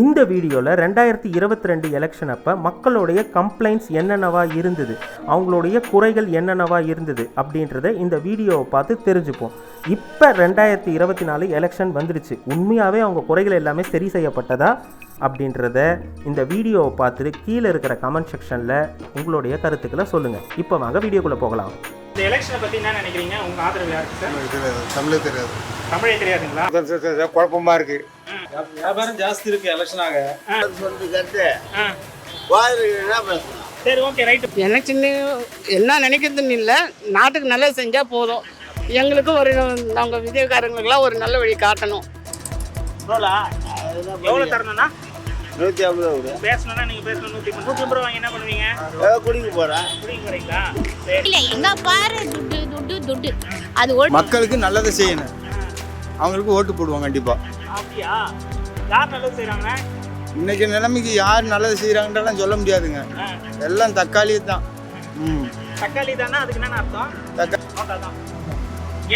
இந்த வீடியோவில் ரெண்டாயிரத்தி இருபத்தி ரெண்டு எலெக்ஷன் அப்போ மக்களுடைய கம்ப்ளைண்ட்ஸ் என்னென்னவா இருந்தது? அவங்களுடைய குறைகள் என்னென்னவா இருந்தது? அப்படின்றத இந்த வீடியோவை பார்த்து தெரிஞ்சுப்போம். இப்போ ரெண்டாயிரத்தி இருபத்தி நாலு எலெக்ஷன் வந்துடுச்சு உண்மையாகவே அவங்க குறைகள் எல்லாமே சரி செய்யப்பட்டதா? அப்படின்றத இந்த வீடியோவை பார்த்துட்டு கீழே இருக்கிற கமெண்ட் செக்ஷனில் உங்களுடைய கருத்துக்களை சொல்லுங்கள் இப்போ வாங்க வீடியோக்குள்ளே போகலாம். இந்த எலெக்ஷனை பத்தி என்ன நினைக்கிறீங்க? உங்க ஆதரவு யாருக்கு சார் தெரியாது தமிழே தெரியாது. தமிழே தெரியாதுங்களா? குழப்பமா இருக்கு. வியாபாரம் ஜாஸ்தி இருக்கு எலெக்ஷன் ஆக ஆ. சரி ஓகே ரைட் எலெக்ஷன் என்ன நினைக்கிறதுன்னு இல்லை. நாட்டுக்கு நல்லது செஞ்சால் போதும். எங்களுக்கும் ஒரு நாங்கள் விஜயக்காரங்களுக்கெல்லாம் ஒரு நல்ல வழி காட்டணும். எவ்வளவு தரணும்னா? நூற்றி ஐம்பது ரூபா பேசணும்னா நீங்க பேசணும் நூத்தி ஐம்பது. நூத்தி ஐம்பது ரூபா வாங்கி என்ன பண்ணுவீங்க? குடிக்க போகிறேன் குடிக்க போறீங்களா? சரி. இல்ல எங்க பாரு துட்டு துட்டு துட்டு. அது ஓட்டு. மக்களுக்கு நல்லதை செய்யணும். அவங்களுக்கு ஓட்டு போடுவோம் கண்டிப்பா. அப்படியா? யார் நல்லது செய்றாங்க? இன்னைக்கு நிலைமைக்கு யார் நல்லது செய்யறாங்கன்றலாம் சொல்ல முடியாதுங்க. எல்லாம் தக்காளி தான். ம். தக்காளி தானே? அதுக்கு என்ன அர்த்தம்? தக்கா நோட்டா தான்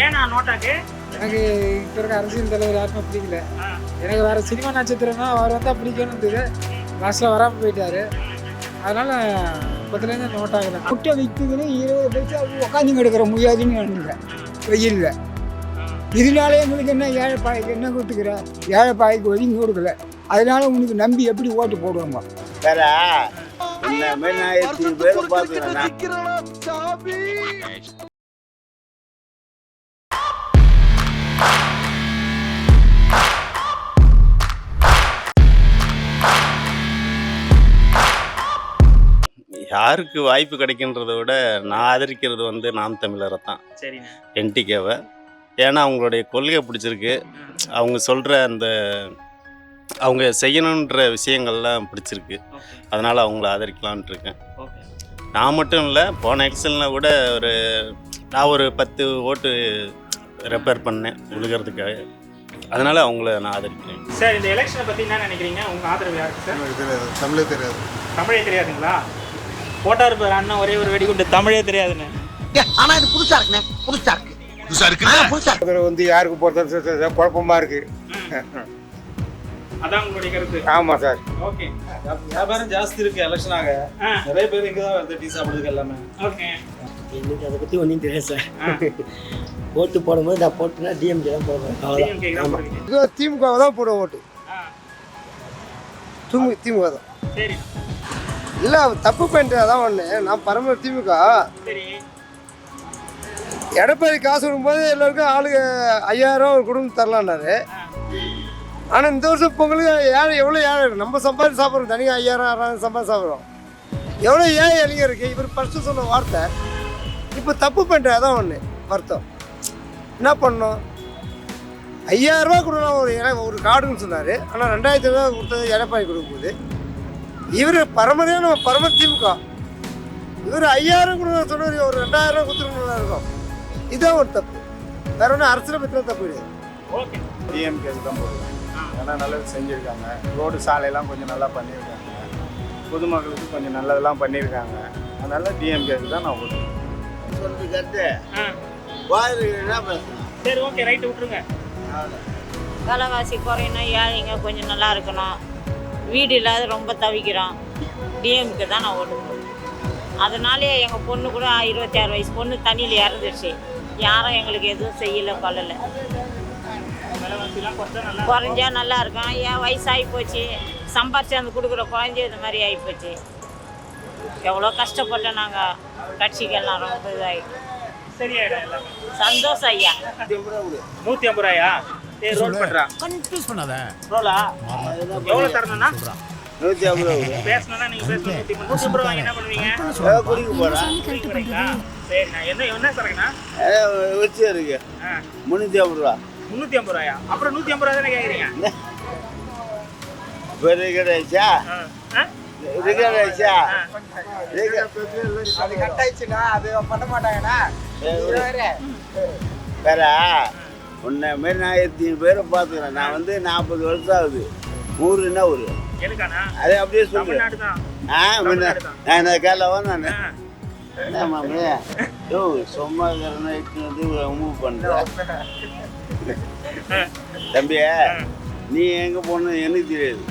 ஏன்னா நோட்டாக்கு? எனக்கு இப்போ இருக்க அரசியல் தலைவர் யாருமே பிடிக்கல. எனக்கு வேற சினிமா நட்சத்திரம்னா அவர் வந்தால் பிடிக்கும்னு இருந்தது. லாஸ்ட்டில் வராமல் போயிட்டாரு. அதனால இப்போத்துலேருந்து நோட் ஆகலை. முட்டை விற்குதுன்னு இருபது பைசா உட்காந்து கிடக்கிற முடியாதுன்னு நினைக்கிறேன். வெயிலில். இதனாலே எங்களுக்கு என்ன ஏழை பாய்க்கு என்ன கொடுத்துக்கிற? ஏழை பாய்க்கு ஒதுங்கி கொடுக்கல. அதனால உனக்கு நம்பி எப்படி ஓட்டு போடுவாங்க? வேற. மாதிரி நான் எத்தனை பார்த்துக்கிறேன் யாருக்கு வாய்ப்பு கிடைக்கின்றத விட நான் ஆதரிக்கிறது வந்து நாம் தமிழரை தான். என்டிகேவை. ஏன்னா அவங்களுடைய கொள்கை பிடிச்சிருக்கு. அவங்க சொல்கிற அந்த அவங்க செய்யணுன்ற விஷயங்கள்லாம் பிடிச்சிருக்கு. அதனால் அவங்கள ஆதரிக்கலான்ட்டு இருக்கேன். ஓகே. நான் மட்டும் இல்லை போன எலெக்ஷனில் கூட ஒரு நான் ஒரு பத்து ஓட்டு ரெப்பேர் பண்ணேன் விழுகிறதுக்காக அதனால் அவங்கள நான் ஆதரிக்கிறேன். சார் இந்த எலெக்ஷனை பத்தி என்ன நினைக்கிறீங்க? உங்க ஆதரவு யாருக்கு சார்? தமிழே தெரியாது. தமிழே தெரியாதுங்களா? போட்டாரு பாரு அண்ணன் ஒரே ஒரு வெடிகுண்டு. தமிழே தெரியாதுன்னு. ஆனா இது புதுசா இருக்குண்ணே புதுசா இருக்கு. புதுசா இருக்கு. அதில் வந்து யாருக்கு சார் குழப்பமா இருக்கு. அதான் உங்களுடைய கருத்து. ஆமாம் சார். ஓகே. வியாபாரம் ஜாஸ்தி இருக்கு எலெக்ஷன் ஆக. ஆ. நிறைய பேர் இங்க தான் வருது டீ சாப்பிடுறதுக்கு எல்லாமே. ஓகே. எனக்கு அதை பத்தி ஒன்றும் தெரியாது சார். ஓட்டு போடும்போது நான் போட்டுனா டிஎம்கே தான் போடுவேன். திமுக தான் போடுவோம் ஓட்டு. திமுக தான். சரி. இல்லை தப்பு பண்ணிட்டு அதான் ஒன்று நான் பரம திமுக. எடப்பாடி காசு விடும்போது எல்லாருக்கும் ஆளுக்கு ஐயாயிரம் ஒரு குடும்பம் தரலான்னாரு. ஆனால் இந்த வருஷம் பொங்கலுக்கு ஏழை எவ்வளோ ஏழை. நம்ம சம்பாதிச்சு சாப்பிட்றோம். தனியாக ஐயாயிரம் ஆறாயிரம் சம்பாதிச்சு சாப்பிட்றோம். எவ்வளோ ஏழை இளைஞர் இருக்கு? இவர் ஃபஸ்ட்டு சொன்ன வார்த்தை. இப்போ தப்பு பண்ணிட்டு அதான் ஒன்று வருத்தம். என்ன பண்ணோம் ஐயாயிரம் ரூபா கொடுக்கலாம் ஒரு ஒரு கார்டுன்னு சொன்னார். ஆனால் ரெண்டாயிரத்தி ரூபா கொடுத்தது எடப்பாடி கொடுக்கும்போது. இவர் பரமதையாக நம்ம பரம திமுக. இவர் ஐயாயிரம் கொடுக்க சொன்னார் ஒரு ரெண்டாயிரம் கொடுத்துருக்கணும் இருக்கும். இதுதான் ஒரு தப்பு. வேற ஒன்றும் அரசியலை பற்றின தப்பு கிடையாது ஓகே. டிஎம்கேக்கு தான் போடுவேன் ஏன்னா நல்லது செஞ்சுருக்காங்க. ரோடு சாலையெல்லாம் கொஞ்சம் நல்லா பண்ணியிருக்காங்க. பொதுமக்களுக்கு கொஞ்சம் நல்லதெல்லாம் பண்ணியிருக்காங்க. அதனால டிஎம்கேக்கு தான் நான் ஆ. வாயிலுக்கு என்ன பேசணும்? சரி ஓகே ரைட்டு விட்டுருங்க. விலைவாசி குறையணும் ஏழைங்க கொஞ்சம் நல்லா இருக்கணும். வீடு இல்லாத ரொம்ப தவிக்கிறோம் டிஎம்க்கு தான் நான் ஓட்டு போடுவேன் அதனாலே எங்கள் பொண்ணு கூட இருபத்தி ஆறு வயசு பொண்ணு தண்ணியில் இறந்துருச்சு. யாரும் எங்களுக்கு எதுவும் செய்யலை கொள்ளலை குறைஞ்சா நல்லா இருக்கும். என் வயசாகி போச்சு. சம்பாரிச்சு அந்த கொடுக்குற குழந்தை இது மாதிரி ஆகி போச்சு. எவ்வளோ கஷ்டப்பட்டோம் நாங்கள் கட்சிக்கெல்லாம் ரொம்ப இதாகி. சந்தோஷம் ஐயா. நூத்தி ஐம்பது ரூபாயா? ரோல் பண்றா. கன்ஃபியூஸ் பண்ணாத. ரோலா எவ்வளவு தரணும்னா? நூற்றி ஐம்பது ரூபா. பேசணும்னா நீங்க பேசணும். நூத்தி நூத்தி ஐம்பது ரூபாய் என்ன பண்ணுவீங்க? குடிக்க சரிண்ணா என்ன என்ன சரக்குண்ணா? வச்சு இருக்கு. ஆ, முந்நூற்றி ஐம்பது ரூபா. முந்நூத்தி ஐம்பது ரூபாயா? அப்புறம் நூத்தி ஐம்பது ரூபா தானே ஆ, ஆ? ரிகடாயிச்சா அது கட் ஆயிடுச்சுன்னா அது பண்ண மாட்டாங்கண்ணா. வேற. உன்னை மாரி நான் எத்தனை பேரை பார்த்துக்கிறேன்? நான் வந்து நாற்பது வருஷம் ஆகுது ஊர் என்ன ஊர்? எதுக்காண்ணா அது அப்படியே சொல்லு தமிழ்நாடு தான் ஆ நான் கேரளாவா நான். என்ன மாமி? யோ சும்மா இருக்கிறேன்னா வந்து மூவ் பண்ணுறேன் தம்பி நீ எங்கே போகணும் எனக்கு தெரியாது.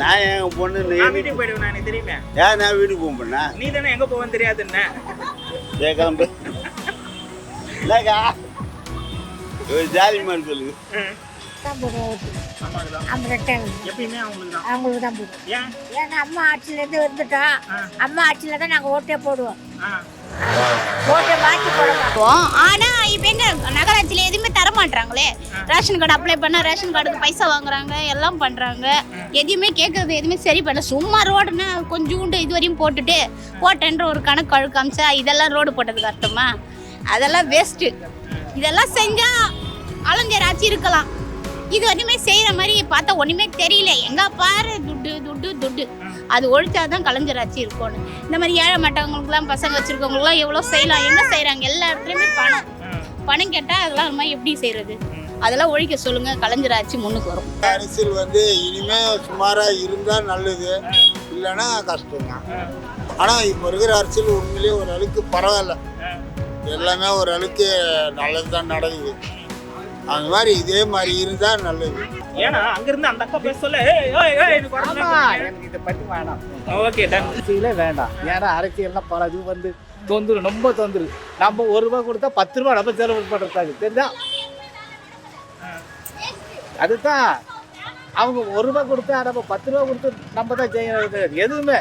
நான் என் பொண்ணு வீட்டுக்கு போயிடுவேன் எனக்கு தெரியுமே. ஏன் நான் வீட்டுக்கு போக பண்ணா நீ தானே எங்க போவேன்னு தெரியாதுன்னு. கிளம்பு. என்னக்கா ஒரு ஜாலி மாதிரி சொல்லுங்க தான் போடுவோம். எப்பயுமே அவங்களுக்கு தான். அவங்களுக்கு தான் போடுவோம். ஏன்னா அம்மா ஆட்சியிலேருந்து வந்துட்டோம் அம்மா ஆட்சியில் தான் நாங்கள் ஓட்டே போடுவோம். ஓட்டை மாற்றி போட மாட்டோம் போவோம் ஆனா இப்போ எங்க நகராட்சியில எதுவுமே தர மாட்டாங்களே ரேஷன் கார்டு அப்ளை பண்ணா ரேஷன் கார்டுக்கு பைசா வாங்குறாங்க எல்லாம் பண்றாங்க. எதையுமே கேட்கறது எதுவுமே சரி பண்ணல. சும்மா ரோடுன்னா கொஞ்சோண்டு இது வரையும் போட்டுட்டு போட்டேன்ற ஒரு கணக்கு அழுக்கு அமிச்சா இதெல்லாம் ரோடு போட்டதுக்கு அர்த்தமா? அதெல்லாம் வேஸ்ட்டு இதெல்லாம் செஞ்சா அலஞ்சர் ஆட்சி இருக்கலாம். இது ஒன்றுமே செய்கிற மாதிரி பார்த்தா ஒன்றுமே தெரியல. எங்க பாரு துட்டு துட்டு துட்டு. அது ஒழிச்சாதான் கலைஞர் ஆட்சி இருக்கணும் இந்த மாதிரி ஏழை மாட்டவங்களுக்குலாம் பசங்க வச்சுருக்கவங்களுக்குலாம் எவ்வளோ செய்யலாம் என்ன செய்கிறாங்க எல்லா இடத்துலையுமே பணம். பணம் கேட்டால் அதெல்லாம் நம்ம எப்படி செய்கிறது அதெல்லாம் ஒழிக்க சொல்லுங்க. கலைஞர் ஆட்சி முன்னுக்கு வரும். அரசியல் வந்து இனிமே சுமாரா இருந்தா நல்லது. இல்லைன்னா கஷ்டம்தான். ஆனா இப்போ இருக்கிற அரசியல் உண்மையிலேயே ஒரு அளவுக்கு பரவாயில்ல. எல்லாமே ஒரு அளவுக்கு நல்லது தான் நடக்குது. அந்த மாதிரி இதே மாதிரி இருந்தா நல்லது. ஏன்னா அங்க இருந்து அந்த அக்கா பேச சொல்ல ஏய் ஏய் ஏய் எனக்கு இதை பற்றி வேணாம். ஓகே அரசியலே வேண்டாம் ஏன்னா அரசியல்லாம் பல இது வந்து தொந்தரு ரொம்ப தொந்தரு நம்ம ஒரு ரூபா கொடுத்தா பத்து ரூபா நம்ம செலவு பண்ணுறதாங்க தெரிஞ்சா அதுதான். அவங்க ஒரு ரூபா கொடுத்தா நம்ம பத்து ரூபா கொடுத்து நம்ம தான் செய்யறது எதுவுமே.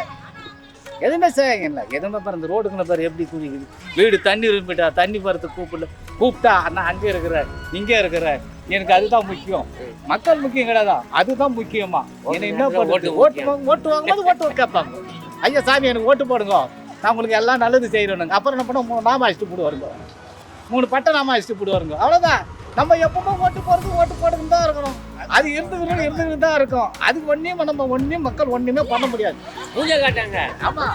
எதுவுமே செய்யுங்க இல்லை எதுவுமே பாரு இந்த ரோடுக்குள்ள பாரு எப்படி குடிக்குது வீடு தண்ணி விரும்பிட்டா தண்ணி வரத்து கூப்பிடல. கூப்பிட்டா அண்ணா அங்கே இருக்கிற இங்கே இருக்கிற எனக்கு அதுதான் முக்கியம். மக்கள் முக்கியம் கிடையாது. அதுதான் முக்கியமா. என்ன என்ன ஓட்டு வாங்க- ஓட்டு வாங்கும்போது ஓட்டு கேட்பாங்க. ஐயா சாமி எனக்கு ஓட்டு போடுங்க. நான் உங்களுக்கு எல்லாம் நல்லது செய்யணுங்க அப்புறம் என்ன பண்ண மூணு நாம அடிச்சுட்டு போடுவாருங்க. மூணு பட்டை நாம அடிச்சுட்டு போடுவாருங்க. அவ்வளோதான் நம்ம எப்பவுமே ஓட்டு போடுறது ஓட்டு போடுறது தான் இருக்கணும். அது இருந்துக்கணும் இருந்துக்கிட்டு தான் இருக்கும். அதுக்கு ஒன்றையும் நம்ம ஒன்றையும் மக்கள் ஒன்றுமே பண்ண முடியாது. பூஜை காட்டாங்க ஆமாம்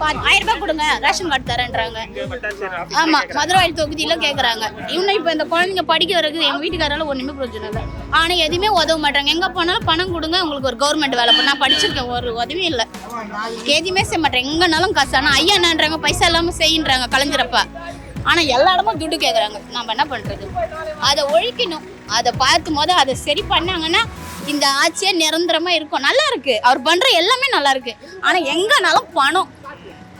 பா- ஆயிரம் ரூபாய் கொடுங்க ரேஷன் கார்டு தரேன்றாங்க. ஆமா மதுரவாயில் தொகுதியில கேக்குறாங்க. இன்னும் இப்ப இந்த குழந்தைங்க படிக்க வரைக்கும் எங்க வீட்டுக்காரால ஒண்ணுமே பிரயோஜனம் இல்லை. ஆனா எதுவுமே உதவ மாட்டாங்க. எங்க போனாலும் பணம் கொடுங்க உங்களுக்கு ஒரு கவர்மெண்ட் வேலை. பண்ண நான் படிச்சிருக்கேன் ஒரு உதவியும் இல்லை. எதுவுமே செய்ய மாட்டேன் எங்கனாலும் காசு. ஆனா ஐயா என்னன்றாங்க பைசா இல்லாம செய்யின்றாங்க கலைஞரப்பா. ஆனா எல்லா இடமும் துட்டு கேக்குறாங்க. நம்ம என்ன பண்றது? அதை ஒழிக்கணும். அதை பார்க்கும் போது அதை சரி பண்ணாங்கன்னா இந்த ஆட்சியே நிரந்தரமா இருக்கும். நல்லா இருக்கு. அவர் பண்ற எல்லாமே நல்லா இருக்கு. ஆனா எங்கனாலும் பணம்.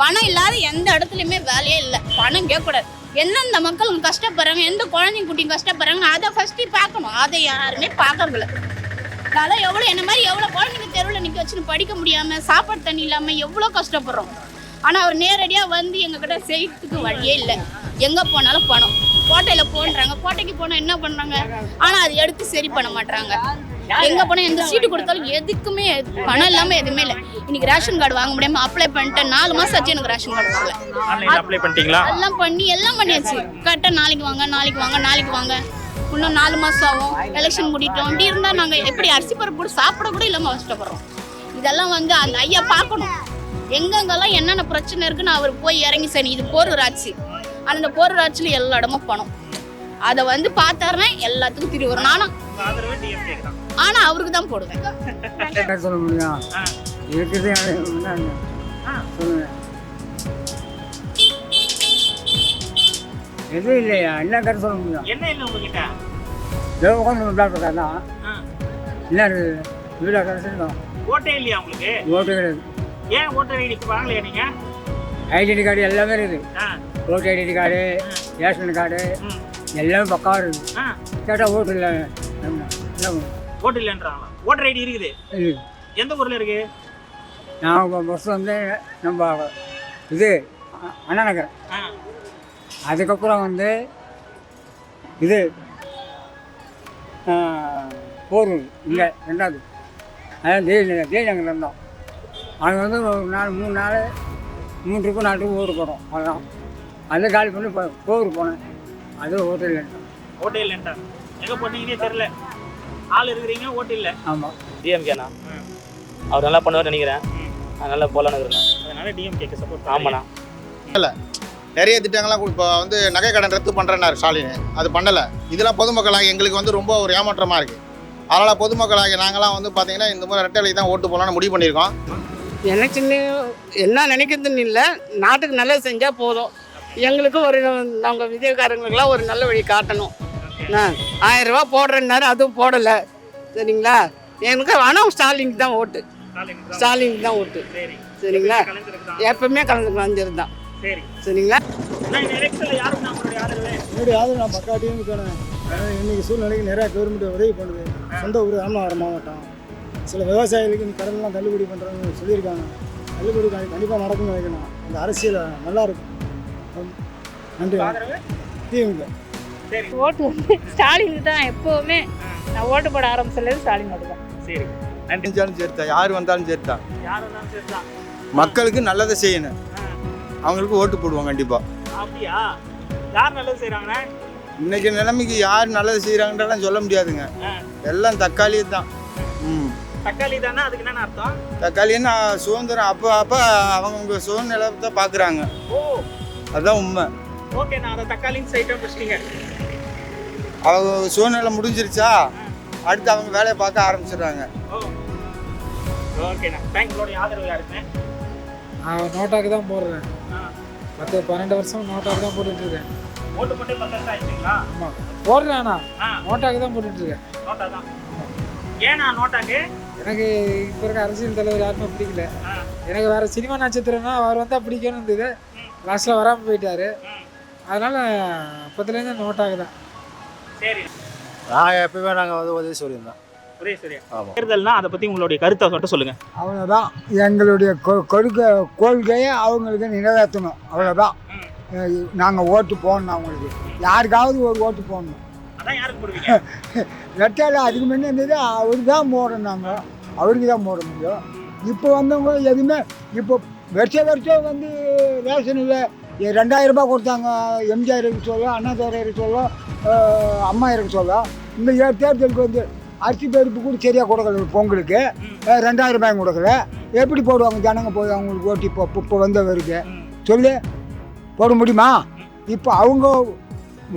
பணம் இல்லாத எந்த இடத்துலையுமே வேலையே இல்லை. பணம் கேட்கக்கூடாது. எந்தெந்த மக்கள் கஷ்டப்படுறாங்க எந்த குழந்தைங்க குட்டிங்க கஷ்டப்படுறாங்க அதை ஃபஸ்ட்டு பார்க்கணும். அதை யாருமே பார்க்கறதில்ல. அதெல்லாம் எவ்வளோ என்ன மாதிரி எவ்வளோ குழந்தைங்க தெருவில் நிற்க வச்சுன்னு படிக்க முடியாமல் சாப்பாடு தண்ணி இல்லாமல் எவ்வளோ கஷ்டப்படுறோம். ஆனால் அவர் நேரடியாக வந்து எங்ககிட்ட செய்யறதுக்கு வழியே இல்லை. எங்கே போனாலும் பணம். கோட்டையில் போன்றாங்க. கோட்டைக்கு போனால் என்ன பண்ணுறாங்க ஆனால் அது எடுத்து சரி பண்ண மாட்டாங்க எங்கே போனால் எந்த சீட்டு கொடுத்தாலும் எதுக்குமே பணம் இல்லாமல் எதுவுமே இல்லை. இன்னைக்கு ரேஷன் கார்டு வாங்க முடியாமல் அப்ளை பண்ணிட்டேன் நாலு மாதம் ஆச்சு எனக்கு ரேஷன் கார்டு வாங்கல. ஆன்லைன்ல அப்ளை பண்ணிட்டீங்களா? எல்லாம் பண்ணி எல்லாம் பண்ணியாச்சு. கரெக்டாக நாளைக்கு வாங்க நாளைக்கு வாங்க நாளைக்கு வாங்க. இன்னும் நாலு மாதம் ஆகும். எலெக்ஷன் முடிட்டோம் இப்படி இருந்தால் நாங்கள் எப்படி அரிசி பருப்பு சாப்பிட கூட இல்லாமல் கஷ்டப்படுறோம் இதெல்லாம் வந்து அந்த ஐயா பார்க்கணும். எங்கெங்கெல்லாம் என்னென்ன பிரச்சனை இருக்குன்னு அவர் போய் இறங்கி சரி இது போரூர் ஆட்சி அந்த போரூர் ஆட்சியில் எல்லா இடமும் பணம் அதை வந்து பார்த்தாருன்னா எல்லாத்துக்கும் திரி வரும். நானும் ஆனால் அவருக்கு தான் போடுவேன். என்ன சொல்ல முடியும். இருக்குது எதுவும் இல்லையா? என்ன கருத்து சொல்ல முடியும்? என்ன இல்லை உங்ககிட்ட? ஏதோ உட்காந்து ஆ. என்ன இருக்குது வீடாக கிடச்சிருந்தோம் ஓட்டே இல்லையா உங்களுக்கு? ஓட்டு கிடையாது. ஏன் ஓட்டர் ஐடிக்கு வாங்கலையா நீங்க? ஐடென்டி கார்டு எல்லாமே இருக்குது. ஆ. ஓட்டு ஐடென்டி கார்டு ரேஷன் கார்டு எல்லாமே பக்காவாக இருக்குது. ஆ. கேட்டால் ஓட்டு இல்லை? ஓட்டு இல்லைன்றாங்களா? ஓட்டர் ஐடி இருக்குது. எந்த ஊர்ல இருக்கு? நான் ஃபஸ்ட்டு வந்து நம்ம இது அண்ணா நகர். அதுக்கப்புறம் வந்து இது போரூர் இங்கே ரெண்டாவது. அதான் ஜெயில் ஜெயநகர் இருந்தோம். அது வந்து ஒரு நாள் மூணு நாள் மூணு ட்ரிப்பு நாலு ட்ரிப்பு ஊருக்கு போகிறோம் அதுதான் அதை காலி பண்ணி இப்போ போரூர் போனேன். அது ஹோட்டல் ஓட்டே இல்லைன்றாங்க எங்க போனீங்கன்னே தெரியல. ஆள் இருக்கிறீங்க ஓட்டு இல்லை ஆமாம் டிஎம்கேண்ணா அவர் நல்லா பண்ணுவார் நினைக்கிறேன். அதனால போலான்னு இருக்கிறேன் அதனால டிஎம்கேக்கு சப்போர்ட் ஆமாண்ணா. நிறைய திட்டங்கள்லாம் இப்போ வந்து நகை கடன் ரத்து பண்ணுறேன்னாரு ஸ்டாலின். அது பண்ணலை. இதெல்லாம் பொதுமக்களாக எங்களுக்கு வந்து ரொம்ப ஒரு ஏமாற்றமாக இருக்குது அதனால் பொதுமக்களாகிய நாங்களாம் வந்து பார்த்தீங்கன்னா இந்த மாதிரி ரெட்டலைக்கு தான் ஓட்டு போடலாம்னு முடிவு பண்ணியிருக்கோம். எனக்குன்னு என்ன நினைக்கிறதுன்னு இல்லை. நாட்டுக்கு நல்லது செஞ்சால் போதும். எங்களுக்கும் ஒரு அவங்க விஜயக்காரங்களுக்கெல்லாம் ஒரு நல்ல வழி காட்டணும். ஆயிரம் ரூபா போடுறேன்னாரு அதுவும் போடலை. சரிங்களா? எனக்கு ஆனால் ஸ்டாலினுக்கு தான் ஓட்டு. ஸ்டாலினுக்கு தான் ஓட்டு. சரி சரிங்களா? எப்பவுமே கலந்து கலைஞர் தான். சரி. சரிங்களா? என்னுடைய ஆதரவு நான் பக்கா டீமுக்கான இன்னைக்கு சூழ்நிலைக்கு நிறையா கவர்மெண்ட் உதவி பண்ணுது. சொந்த ஊர் ராமநாதபுரம் மாவட்டம். சில விவசாயிகளுக்கு இந்த கடன்லாம் தள்ளுபடி பண்ணுறாங்க சொல்லியிருக்காங்க. தள்ளுபடி கண்டிப்பாக நடக்கும்னு நினைக்கணும் அந்த அரசியல் நல்லா இருக்கும் நன்றி திமுக. சரி. ஓட்டு வந்து ஸ்டாலினுக்கு தான் எப்போவுமே நான் ஓட்டு போட ஆரம்பிச்சதுலேருந்து ஸ்டாலின் ஓட்டு தான். சரி. நன்றி. செஞ்சாலும் சரிதா? யார் வந்தாலும் சரிதா? யார் வந்தாலும் சரிதான் மக்களுக்கு நல்லதை செய்யணும். அவங்களுக்கு ஓட்டு போடுவோம் கண்டிப்பாக அப்படியா? யார் நல்லது செய்றாங்கண்ணே? இன்னைக்கு நிலைமைக்கு யார் நல்லது செய்கிறாங்கன்றலாம் சொல்ல முடியாதுங்க. எல்லாம் தக்காளி தான் தக்காளி தானே அதுக்கு என்னென்ன அர்த்தம்? தக்காளின்னா சுதந்திரம். அப்போ அப்போ அவங்கவுங்க சுதந்திரத்தை பார்க்குறாங்க ஓ. அதுதான் உண்மை. ஓகே நான் அதை தக்காளின்னு சைட்டாக பிடிச்சிட்டீங்க அவங்க சூழ்நிலை முடிஞ்சிருச்சா? அடுத்து அவங்க வேலையை பார்க்க ஆரம்பிச்சிடுறாங்க. ஓ. ஓகேண்ணா தேங்க்ஸோடைய ஆதரவு யாருக்குண்ணே நான் நோட்டாக்கு தான் போடுறேன். ஆ. பத்து பன்னெண்டு வருஷம் நோட்டாக்கு தான் போட்டுட்டு இருக்கேன் ஓட்டு போட்டு பத்து வருஷம் ஆயிடுச்சுங்களா? ஆமாம் போடுறேன் ஆ. நோட்டாக்கு தான் போட்டுட்டு இருக்கேன் நோட்டா தான். ஏண்ணா நோட்டாக்கு? எனக்கு இப்போ இருக்க அரசியல் தலைவர் யாருமே பிடிக்கல. எனக்கு வேற சினிமா நட்சத்திரம்னா அவர் வந்தால் பிடிக்கணும் இருந்தது. லாஸ்ட்டில் வராமல் போயிட்டாரு. அதனால அப்பத்துலேருந்து நோட்டாக தான். சரி. நான் எப்பவுமே நாங்கள் வந்து உதவி சொல்லியிருந்தோம். ஒரே சரியா ஆமாம் தேர்தல்னா அதை பற்றி உங்களுடைய கருத்தை மட்டும் சொல்லுங்க. அவ்வளோதான் எங்களுடைய கொ- கொள்கை கொள்கையை அவங்களுக்கு நிறைவேற்றணும். அவ்வளோதான் நாங்கள் ஓட்டு போடணும் அவங்களுக்கு. யாருக்காவது ஒரு ஓட்டு போடணும். அதான் யாருக்கு போடுவீங்க? ரெட்டால அதுக்கு முன்னே இருந்தது அவருக்கு தான் போடணும் நாங்கள் அவருக்கு தான் போட முடியும் இப்போ வந்தவங்க எதுவுமே இப்போ வருஷம் வருஷம் வந்து ரேஷனில் ரெண்டாயிரம் ரூபாய் கொடுத்தாங்க. எம்ஜிஆர் இருக்கு சொல்ல அண்ணாதுரை இருக்கு சொல்ல அஹ் அம்மா இருக்கு சொல்ல. இந்த ஏ- தேர்தலுக்கு வந்து அரிசி பருப்பு கூட சரியாக கொடுக்கல பொங்கலுக்கு. ரெண்டாயிரம் ரூபாய் கொடுக்கல. எப்படி போடுவாங்க? ஜனங்க போய் அவங்களுக்கு ஓட்டு இப்போ இப்போ வந்தவருக்கு. சொல்லு. போட முடியுமா? இப்போ அவங்க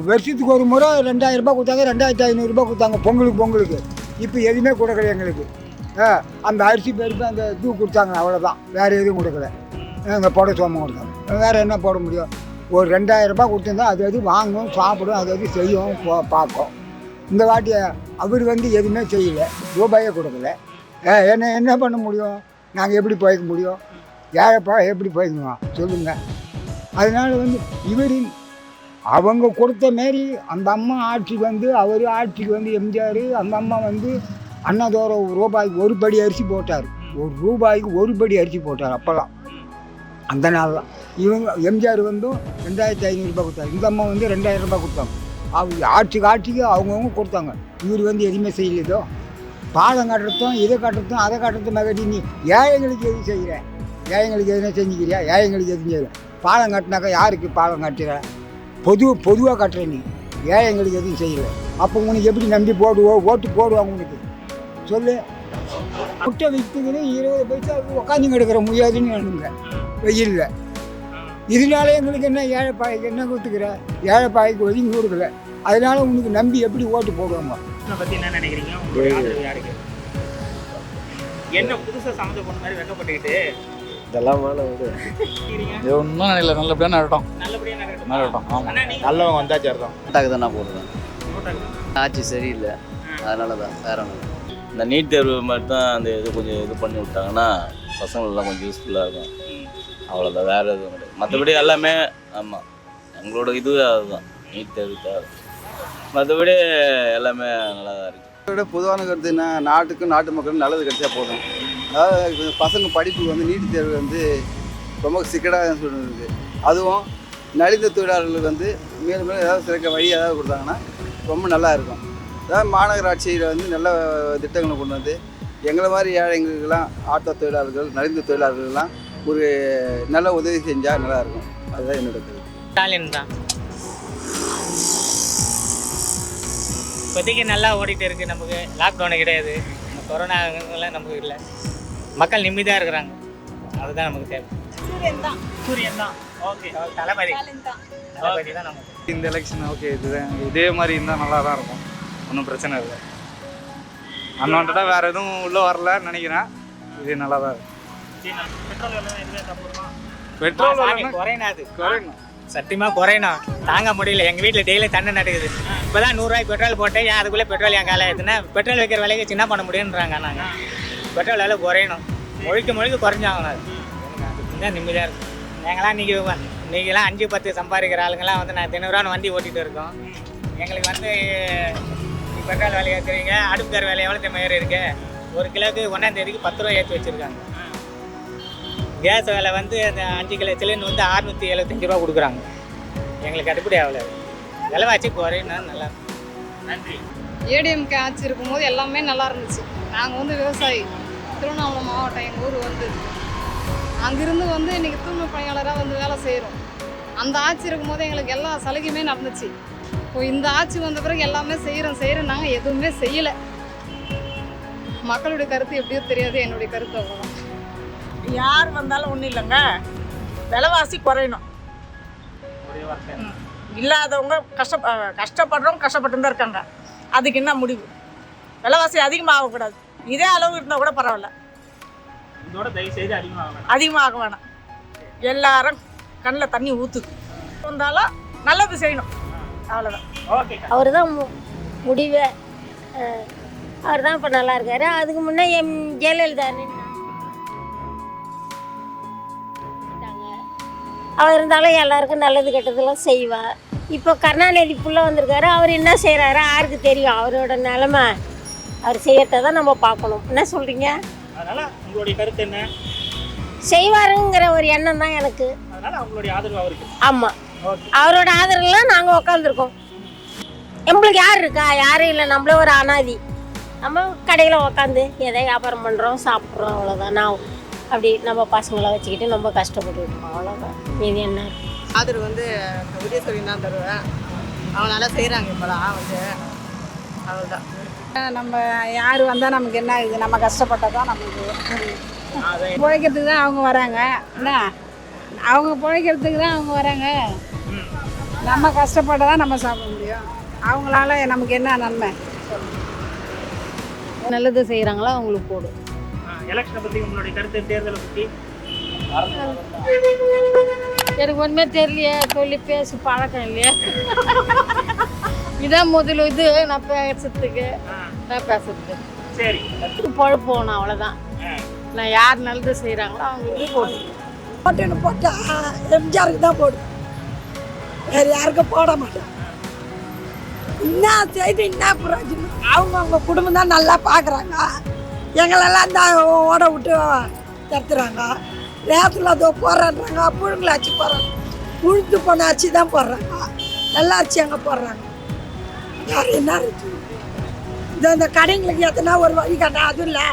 வருஷத்துக்கு ஒரு முறை ரெண்டாயிரம் ரூபாய் கொடுத்தாங்க ரெண்டாயிரத்தி ஐநூறுரூபா கொடுத்தாங்க. பொங்கலுக்கு பொங்கலுக்கு. இப்போ எதுவுமே கொடுக்கல எங்களுக்கு. ஆ, அந்த அரிசி பருப்பு அந்த இது கொடுத்தாங்க அவ்வளோதான் வேறு எதுவும் கொடுக்கல. அந்த போட சோமம் கொடுத்தாங்க. வேறு என்ன போட முடியும்? ஒரு ரெண்டாயிரம் ரூபாய் கொடுத்துருந்தா அது அது வாங்கும் சாப்பிடும் அது அது செய்யும் பார்க்கும் இந்த வாட்டி அவர் வந்து எதுவுமே செய்யல ரூபாயே கொடுக்கல. என்ன என்ன பண்ண முடியும்? நாங்கள் எப்படி போயிக்க முடியும்? ஏழைப்பா எப்படி போயிருந்தோம் சொல்லுங்கள் அதனால வந்து இவரின் அவங்க கொடுத்த மாரி அந்த அம்மா ஆட்சிக்கு வந்து அவர் ஆட்சிக்கு வந்து எம்ஜிஆர் அந்த அம்மா வந்து அண்ணாதோர ரூபாய்க்கு ஒரு படி அரிசி போட்டார். ஒரு ரூபாய்க்கு ஒரு படி அரிசி போட்டார் அப்போல்லாம். அந்த நாள் தான் இவங்க எம்ஜிஆர் வந்து ரெண்டாயிரத்தி ஐநூறுரூபா கொடுத்தாரு. இந்த அம்மா வந்து ரெண்டாயிரம் ரூபாய் கொடுத்தாங்க. அவங்க ஆட்சிக்கு ஆட்சிக்கு அவங்கவுங்க கொடுத்தாங்க. இவர் வந்து எதுவுமே செய்யலையோ? பாலம் கட்டுறதும் இதை கட்டுறதும் அதை கட்டுறதும் மகடி நீ ஏழைங்களுக்கு எதுவும் செய்கிறேன் ஏழைங்களுக்கு எதுனா செஞ்சுக்கிறியா? ஏழைங்களுக்கு எதுவும் செய்கிறேன் பாலம் கட்டினாக்கா யாருக்கு பாலம் கட்டுறேன் பொது பொதுவாக கட்டுற நீ. ஏழைங்களுக்கு எதுவும் செய்யலை? அப்போ உனக்கு எப்படி நம்பி போடுவோம் ஓட்டு போடுவாங்க உனக்கு? சொல்லு. முட்டை விற்குதுன்னு இருபது பைசா உட்காந்து கிடக்கிற முடியாதுன்னு வேணுங்க. வெயிலில். இதனால எங்களுக்கு என்ன ஏழை பாய்க்கு என்ன கொடுத்துக்கிற? ஏழை பாய்க்கு ஒதுங்கி கொடுக்கல. அதனால உனக்கு நம்பி எப்படி ஓட்டு போடுவாங்க என்ன புதுசாக சம்மந்த பொண்ணு மாதிரி வெக்கப்பட்டுக்கிட்டு இதெல்லாம்? இது ஒன்றும் இல்லை நல்லபடியாக நடட்டும். நடட்டும். ஆமாம் அண்ணா நீங்க நல்லவங்க வந்தா சரிதான் நோட்டாக்கு தான் நான் போடுவேன் ஆட்சி சரியில்லை. அதனால தான் வேற இந்த நீட் தேர்வு மட்டும் தான் அந்த இது கொஞ்சம் இது பண்ணி விட்டாங்கன்னா பசங்களெல்லாம் கொஞ்சம் யூஸ்ஃபுல்லாக இருக்கும். அவ்வளோதான் வேறு எதுவும் கிடையாது. மற்றபடி எல்லாமே ஆமாம் எங்களோட இது அதுதான். நீட் தேர்வு தேவை. மற்றபடி எல்லாமே நல்லா தான் இருக்குது பொதுவான கருத்து என்ன? நாட்டுக்கும் நாட்டு மக்களுக்கும் நல்லது கிடைச்சா போதும். அதாவது பசங்க படிப்புக்கு வந்து நீட் தேர்வு வந்து ரொம்ப சிக்கடாக சொல்லுது அதுவும் நலிந்த தொழிலாளர்களுக்கு வந்து மேலும் மேலும் ஏதாவது சிறக்க வழி ஏதாவது கொடுத்தாங்கன்னா ரொம்ப நல்லா இருக்கும். அதாவது மாநகராட்சியில் வந்து நல்ல திட்டங்களை கொண்டு வந்து எங்களை மாதிரி ஏழைங்களுக்கெல்லாம் ஆட்டோ தொழிலாளர்கள் நலிந்த தொழிலாளர்கள்லாம் ஒரு நல்ல உதவி செஞ்சால் நல்லா இருக்கும். அதுதான் என்னோட கருத்து. ஸ்டாலின் தான். இப்போதைக்கு நல்லா ஓடிட்டு இருக்கு நமக்கு. லாக்டவுனு கிடையாது. கொரோனாலாம் நமக்கு இல்லை. மக்கள் நிம்மதியாக இருக்கிறாங்க. அதுதான் நமக்கு தேவை. சூரியன் தான். சூரியன் தான். ஓகே. தளபதி. தளபதி தான் நமக்கு. இந்த எலெக்ஷன் ஓகே இதுதான். இதே மாதிரி இருந்தால் நல்லா தான் இருக்கும். ஒன்றும் பிரச்சனை இல்லை. அன்வான்டாக வேறு எதுவும் உள்ளே வரலன்னு நினைக்கிறேன். இது நல்லா தான் இருக்கும் பெட்ரோல் எல்லாம் எதுவுமே தப்புமா பெட்ரோல் குறையணும் குறையணும். சத்தியமா குறையணும். தாங்க முடியல. எங்க வீட்டுல டெய்லி தண்ணி நடக்குது. இப்பதான் நூறுரூவாய்க்கு பெட்ரோல் போட்டேன். ஏன் அதுக்குள்ள பெட்ரோல் என் காலை ஏற்றுனா பெட்ரோல் வைக்கிற விலைக்கு சின்ன பண்ண முடியுன்றாங்க நாங்க. பெட்ரோல் விலை குறையணும். முழுக்க முழுக்க குறைஞ்சாங்கண்ணா அது எனக்கு நிம்மதியாக இருக்கும். எங்களாம் இன்றைக்கி நீங்களாம் அஞ்சு பத்து சம்பாதிக்கிற ஆளுங்கெல்லாம் வந்து நான் தினவரான வண்டி ஓட்டிகிட்டு இருக்கோம். எங்களுக்கு வந்து பெட்ரோல் வேலையை தெரியுங்க அடுப்புக்கார வேலை எவ்வளோ தெரியுமா ஏறி இருக்கு? ஒரு கிலோவுக்கு ஒன்றாம் தேதிக்கு பத்து ரூபா ஏற்றி வச்சுருக்காங்க. கேஸ் விலை வந்து அந்த அஞ்சு கிலோ சிலிண்டர் வந்து அறுநூற்றி எழுபத்தஞ்சி ரூபா கொடுக்குறாங்க. எங்களுக்கு கட்டுப்படி ஆகலை. விலைவாசி குறையினா நல்லா நன்றி. ஏடிஎம்கே ஆட்சி இருக்கும்போது எல்லாமே நல்லா இருந்துச்சு. நாங்கள் வந்து விவசாயி. திருவண்ணாமலை மாவட்டம் எங்கள் ஊர் வந்து. அங்கிருந்து வந்து இன்றைக்கி தூய்மை பணியாளராக வந்து வேலை செய்கிறோம் அந்த ஆட்சி இருக்கும்போது எங்களுக்கு எல்லா சலுகையுமே நடந்துச்சு. இப்போ இந்த ஆட்சி வந்த பிறகு எல்லாமே செய்கிறோம் செய்கிறோம் நாங்கள் எதுவுமே செய்யலை. மக்களுடைய கருத்து எப்படியோ தெரியாது என்னுடைய கருத்து அவ்வளோதான் யார் வந்தாலும் ஒன்றும் இல்லைங்க. விலைவாசி குறையணும். இல்லாதவங்க கஷ்ட கஷ்டப்படுறவங்க கஷ்டப்பட்டு தான் இருக்காங்க. அதுக்கு என்ன முடிவு? விலைவாசி அதிகமாகக்கூடாது. இதே அளவு இருந்தால் கூட பரவாயில்ல. அதிகமாக வேணாம். அதிகமாக வேணாம். எல்லாரும் கண்ணில் தண்ணி ஊற்றுது வந்தாலும் நல்லது செய்யணும். அவ்வளோதான் ஓகே. அவர் தான் முடிவே. அவர் தான் இப்போ நல்லா இருக்காரு. அதுக்கு முன்னே எம் ஜெயலலிதா அவர் இருந்தாலும் எல்லாருக்கும் நல்லது கெட்டதெல்லாம் செய்வா இப்போ கருணாநிதி புள்ள வந்திருக்காரு அவர் என்ன செய்கிறாரு யாருக்கு தெரியும். அவரோட நிலமை அவர் செய்யறத தான் நம்ம பார்க்கணும். என்ன சொல்கிறீங்க அதனால உங்களுடைய கருத்து என்ன? செய்வாருங்கிற ஒரு எண்ணம் தான் எனக்கு. அதனால அவங்களுடைய ஆதரவு அவருக்கு. ஆமாம் அவரோட ஆதரவுலாம் நாங்கள் உக்காந்துருக்கோம். நம்மளுக்கு யார் இருக்கா? யாரும் இல்லை. நம்மளே ஒரு அனாதி. நம்ம கடையில் உக்காந்து எதை வியாபாரம் பண்ணுறோம் சாப்பிட்றோம் அவ்வளோதான் நான் அப்படி நம்ம பசங்களை வச்சுக்கிட்டு நம்ம கஷ்டப்பட்டு இருக்கோம். அவ்வளோதான் இது என்ன? ஆதரவு வந்து உதயசூரி தான் தருவேன். அவங்க நல்லா செய்கிறாங்க இப்போலாம் வந்து. அவ்வளோதான் நம்ம யார் வந்தால் நமக்கு என்ன இது? நம்ம கஷ்டப்பட்டால் தான் நமக்கு பிழைக்கிறதுக்கு தான் அவங்க வராங்க. என்ன? அவங்க பிழைக்கிறதுக்கு தான் அவங்க வராங்க. நம்ம கஷ்டப்பட்டால் தான் நம்ம சாப்பிட முடியும். அவங்களால நமக்கு என்ன நன்மை? நல்லது செய்கிறாங்களோ அவங்களுக்கு போடும் எலெக்ஷனை பற்றி உங்களுடைய கருத்து தேர்தலை பற்றி எனக்கு ஒன்றுமே தெரியலையே சொல்லி பேசி பழக்கம் இல்லையா. இதான் முதல் இது நான் பேசுறதுக்கு நான் பேசுறதுக்கு சரி. பழப்போணும் அவ்வளோதான் நான் யார் நல்லது செய்கிறாங்களோ அவங்களுக்கு போடுவேன் ஓட்டுன்னு போட்டால் எம்ஜிஆருக்கு தான் போடும் வேறு யாருக்கும் போட மாட்டேன். என்ன செய்து என்ன பிரயோஜனம் அவங்க அவங்க குடும்பம் தான் நல்லா பார்க்குறாங்க எங்களெல்லாம் இந்த ஓட விட்டு தடுத்துறாங்க. நேரத்தில் அதோ போடுறாங்க புழுங்கலாச்சு போடுறாங்க உழுத்து போன அரிசி தான் போடுறாங்க. நல்லா அரிசி அங்கே போடுறாங்க. யார் என்ன இருக்கு இந்த இந்த கடைங்களுக்கு எத்தனை ஒரு வழி கட்டா அதுவும் இல்லை.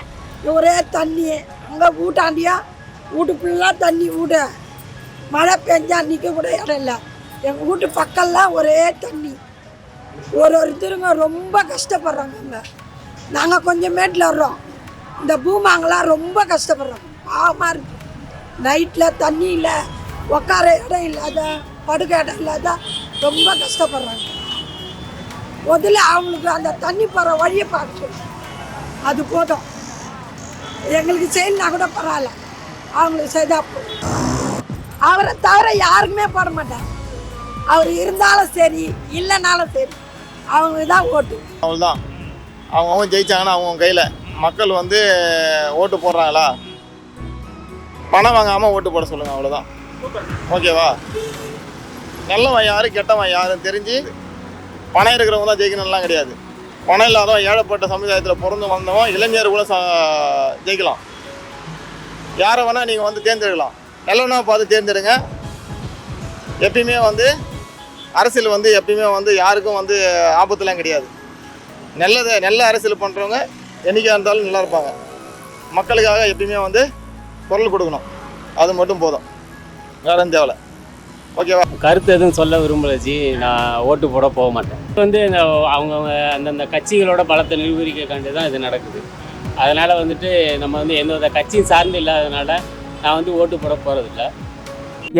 ஒரே தண்ணி. அங்கே வீட்டாண்டியா வீட்டு ஃபுல்லாக தண்ணி வீடு. மழை பெஞ்சா நிற்க கூட இடம் இல்லை. எங்கள் வீட்டு பக்கம்லாம் ஒரே தண்ணி. ஒரு ஒருத்தருங்க ரொம்ப கஷ்டப்படுறாங்க அங்கே. நாங்கள் கொஞ்சம் மேட்டில் வர்றோம். இந்த பூமாங்கெல்லாம் ரொம்ப கஷ்டப்படுறாங்க பாவமாக இருக்கு. நைட்டில் தண்ணி இல்லை உட்கார இடம் இல்லாத படுக்க இடம் இல்லாத ரொம்ப கஷ்டப்படுறாங்க. முதல்ல அவங்களுக்கு அந்த தண்ணி போகிற வழியை பார்க்க அது போதும். எங்களுக்கு செய்யலனா கூட பரவாயில்ல. அவங்களுக்கு செய்தால் அவரை தவிர யாருக்குமே போட மாட்டாங்க. அவர் இருந்தாலும் சரி இல்லைனாலும் சரி அவங்க தான் ஓட்டு. அவங்க அவங்க ஜெயிச்சாங்கன்னா அவங்க கையில். மக்கள் வந்து ஓட்டு போடுறாங்களா? பணம் வாங்காமல் ஓட்டு போட சொல்லுங்கள் அவ்வளோதான் ஓகேவா நல்லவன் யார் கெட்டவன் யாருன்னு தெரிஞ்சு பணம் இருக்கிறவங்க தான் ஜெயிக்கணும்லாம் கிடையாது. பணம் இல்லாதவன் ஏழைப்பட்ட சமுதாயத்தில் பிறந்து வந்தவன் இளைஞர் கூட ச- ஜெயிக்கலாம். யாரை வேணால் நீங்கள் வந்து தேர்ந்தெடுக்கலாம். நல்லவனா பார்த்து தேர்ந்தெடுங்க. எப்பயுமே வந்து அரசியல் வந்து எப்பயுமே வந்து யாருக்கும் வந்து ஆபத்துலாம் கிடையாது. நல்லது நல்ல அரசியல் பண்ணுறவங்க என்றைக்கா இருந்தாலும் நல்லா இருப்பாங்க. மக்களுக்காக எப்பயுமே வந்து குரல் கொடுக்கணும். அது மட்டும் போதும். வேற தேவையில்ல. ஓகேவா கருத்து எதுவும் சொல்ல விரும்பல ஜி. நான் ஓட்டு போட போக மாட்டேன். வந்து இந்த அவங்கவுங்க அந்தந்த கட்சிகளோட பலத்தை நிரூபிக்க கண்டு தான் இது நடக்குது. அதனால் வந்துட்டு நம்ம வந்து எந்த வித கட்சியும் சார்ந்து இல்லாதனால நான் வந்து ஓட்டு போட போகிறதில்ல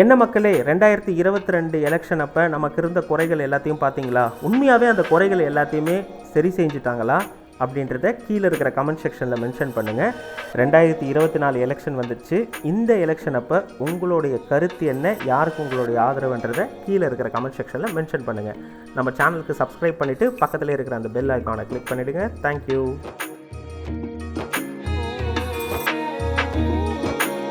என்ன மக்களே ரெண்டாயிரத்தி இருபத்தி ரெண்டு எலெக்ஷன் அப்போ நமக்கு இருந்த குறைகள் எல்லாத்தையும் பார்த்தீங்களா? உண்மையாகவே அந்த குறைகள் எல்லாத்தையுமே சரி செஞ்சுட்டாங்களா? அப்படின்றத கீழே இருக்கிற கமெண்ட் செக்ஷனில் மென்ஷன் பண்ணுங்கள் ரெண்டாயிரத்தி இருபத்தி நாலு எலெக்ஷன் வந்துடுச்சு இந்த எலெக்ஷன் அப்போ உங்களுடைய கருத்து என்ன? யாருக்கு உங்களுடைய ஆதரவுன்றதை கீழே இருக்கிற கமெண்ட் செக்ஷனில் மென்ஷன் பண்ணுங்கள் நம்ம சேனலுக்கு சப்ஸ்கிரைப் பண்ணிவிட்டு பக்கத்தில் இருக்கிற அந்த பெல் ஐக்கானை கிளிக் பண்ணிவிடுங்க தேங்க்யூ